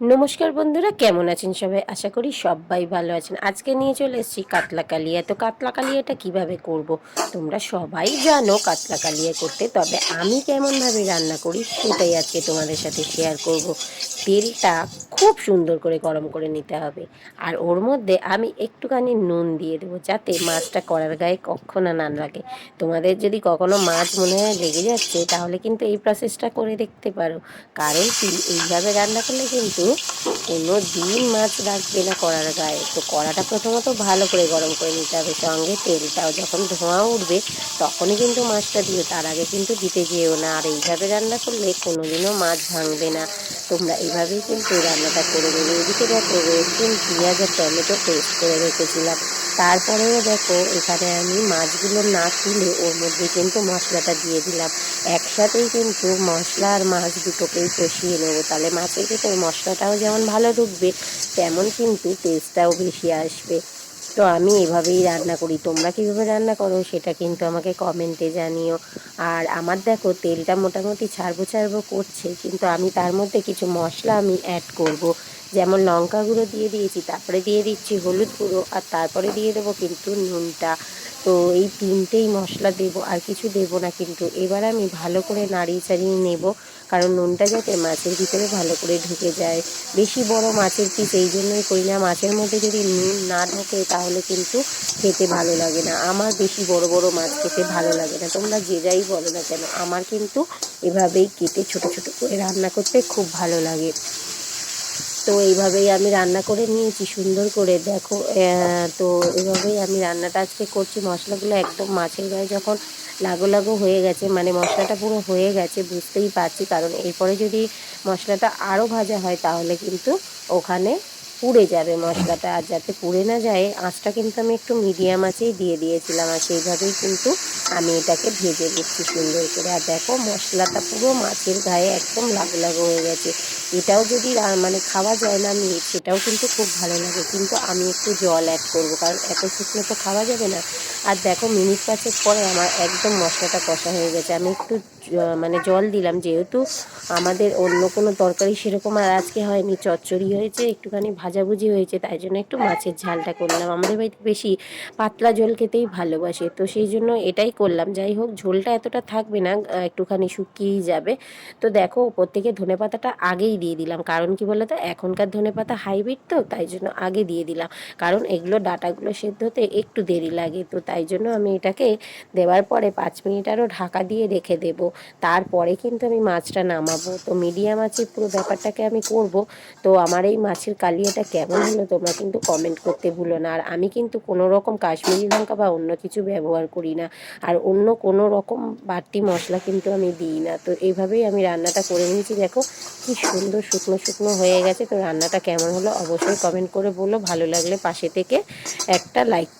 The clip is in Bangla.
নমস্কার বন্ধুরা, কেমন আছেন সবাই আশা করি সবাই ভালো আছেন আজকে নিয়ে চলে এসেছি কাতলা কালিয়া তো কাতলা কালিয়াটা কীভাবে করব। তোমরা সবাই জানো কাতলা কালিয়া করতে, তবে আমি কেমনভাবে রান্না করি সেটাই আজকে তোমাদের সাথে শেয়ার করব। তেলটা খুব সুন্দর করে গরম করে নিতে হবে। আর ওর মধ্যে আমি একটুখানি নুন দিয়ে দেবো যাতে মাছটা করার গায়ে কখনো না লাগে। তোমাদের যদি কখনো মাছ মনে হয় লেগে যাচ্ছে, তাহলে কিন্তু এই প্রসেসটা করে দেখতে পারো। কারণ কি, এইভাবে রান্না করলে কিন্তু কোনো দিন মাছ রাখবে না কড়ার গায়ে। তো কড়াটা প্রথমত ভালো করে গরম করে নিতে হবে। সঙ্গে তেলটাও যখন ধোঁয়া উঠবে, তখনই কিন্তু মাছটা দিও। তার আগে কিন্তু দিতে যেও না। আর এইভাবে রান্না করলে কোনোদিনও মাছ ভাঙবে না। তোমরা এইভাবেই কিন্তু রান্নাটা করে দেবে এদিকে দেখো রসুন, পেঁয়াজ আর টমেটো পেস্ট করে রেখেছিলাম। তারপরেও দেখো এখানে আমি মাছগুলো না তুলে ওর মধ্যে কিন্তু মশলাটা দিয়ে দিলাম। একসাথেই কিন্তু মশলা আর মাছ দুটোকেই কষিয়ে নেব। তাহলে মাছের ভিতরে মশলাটাও যেমন ভালো ঢুকবে, তেমন কিন্তু টেস্টটাও বেশি আসবে। তো আমি এভাবেই রান্না করি। তোমরা কীভাবে রান্না করো সেটা কিন্তু আমাকে কমেন্টে জানিও। আর আমার দেখো, তেলটা মোটামুটি ছাড়বো ছাড়বো করছে। কিন্তু আমি তার মধ্যে কিছু মশলা আমি অ্যাড করব। যেমন লঙ্কা গুঁড়ো দিয়ে দিয়েছি, তারপরে দিয়ে দিচ্ছি হলুদ গুঁড়ো আর তারপরে দিয়ে দেবো কিন্তু নুনটা। তো এই তিনটেই মশলা দেব, আর কিছু দেব না কিন্তু। এবার আমি ভালো করে নাড়িয়ে চাড়িয়ে নেব, কারণ নুনটা যাতে মাছের ভিতরে ভালো করে ঢুকে যায়। বেশি বড় মাছের পিস এই জন্যই করি না, মাছের মধ্যে যদি নুন না ঢোকে তাহলে কিন্তু খেতে ভালো লাগে না। আমার বেশি বড় বড় মাছ খেতে ভালো লাগে না, তোমরা যে যাই বলো না কেন, আমার কিন্তু এভাবেই কেটে ছোট ছোট করে রান্না করতে খুব ভালো লাগে। তো এইভাবেই আমি রান্না করে নিয়েছি, সুন্দর করে। দেখো তো এইভাবেই আমি রান্নাটা আজকে করছি। মশলাগুলো একদম মাছের গায়ে যখন লাগো লাগো হয়ে গেছে মানে মশলাটা পুরো হয়ে গেছে, বুঝতেই পারছি। কারণ এরপরে যদি মশলাটা আরও ভাজা হয়, তাহলে কিন্তু ওখানে পুড়ে যাবে মশলাটা আর যাতে পুড়ে না যায়। আঁচটা কিন্তু আমি একটু মিডিয়াম আঁচেই দিয়ে দিয়েছিলাম আর সেইভাবেই কিন্তু আমি এটাকে ভেজে নিচ্ছি সুন্দর করে। আর দেখো মশলাটা পুরো মাছের গায়ে একদম লাগো লাগো হয়ে গেছে। এটাও যদি মানে খাওয়া যায় না আমি, সেটাও কিন্তু খুব ভালো লাগে। কিন্তু আমি একটু জল অ্যাড করব, কারণ এত শুকনো তো খাওয়া যাবে না। আর দেখো মিনিট পাঁচেক পরে আমার একদম মশলাটা কষা হয়ে গেছে। আমি একটু মানে জল দিলাম, যেহেতু আমাদের অন্য কোনো তরকারি সেরকম আর আজকে হয়নি, চচ্চড়ি হয়েছে, একটুখানি ভাজাভুজি হয়েছে, তাই জন্য একটু মাছের ঝালটা করলাম। আমাদের বাড়িতে বেশি পাতলা ঝোল খেতেই ভালোবাসে, তো সেই জন্য এটাই করলাম। যাই হোক, ঝোলটা এতটা থাকবে না একটুখানি শুকিয়েই যাবে। তো দেখো, ওপর থেকে ধনে পাতাটা আগেই দিয়ে দিলাম। কারণ কি বলতো, এখনকার ধনে পাতা হাইব্রিড তো, তাই জন্য আগে দিয়ে দিলাম। কারণ এগুলো ডাটাগুলো সেদ্ধ হতে একটু দেরি লাগে, তো তাই জন্য আমি এটাকে দেওয়ার পরে পাঁচ মিনিট আরও ঢাকা দিয়ে রেখে দেব। তারপরে কিন্তু আমি মাছটা নামাবো। তো মিডিয়াম আছে পুরো ব্যাপারটাকে আমি করব। তো আমার এই মাছের কালিয়াটা কেমন হলো তোমরা কিন্তু কমেন্ট করতে ভুলো না। আর আমি কিন্তু কোনো রকম কাশ্মীরি লঙ্কা বা অন্য কিছু ব্যবহার করি না। আর অন্য কোনো রকম বাড়তি মশলা কিন্তু আমি দিই না। তো এইভাবেই আমি রান্নাটা করে নিয়েছি। দেখো কি সুন্দর শুকনো শুকনো হয়ে গেছে। তো রান্নাটা কেমন হলো অবশ্যই কমেন্ট করে বলো। ভালো লাগলে পাশে থেকে একটা লাইক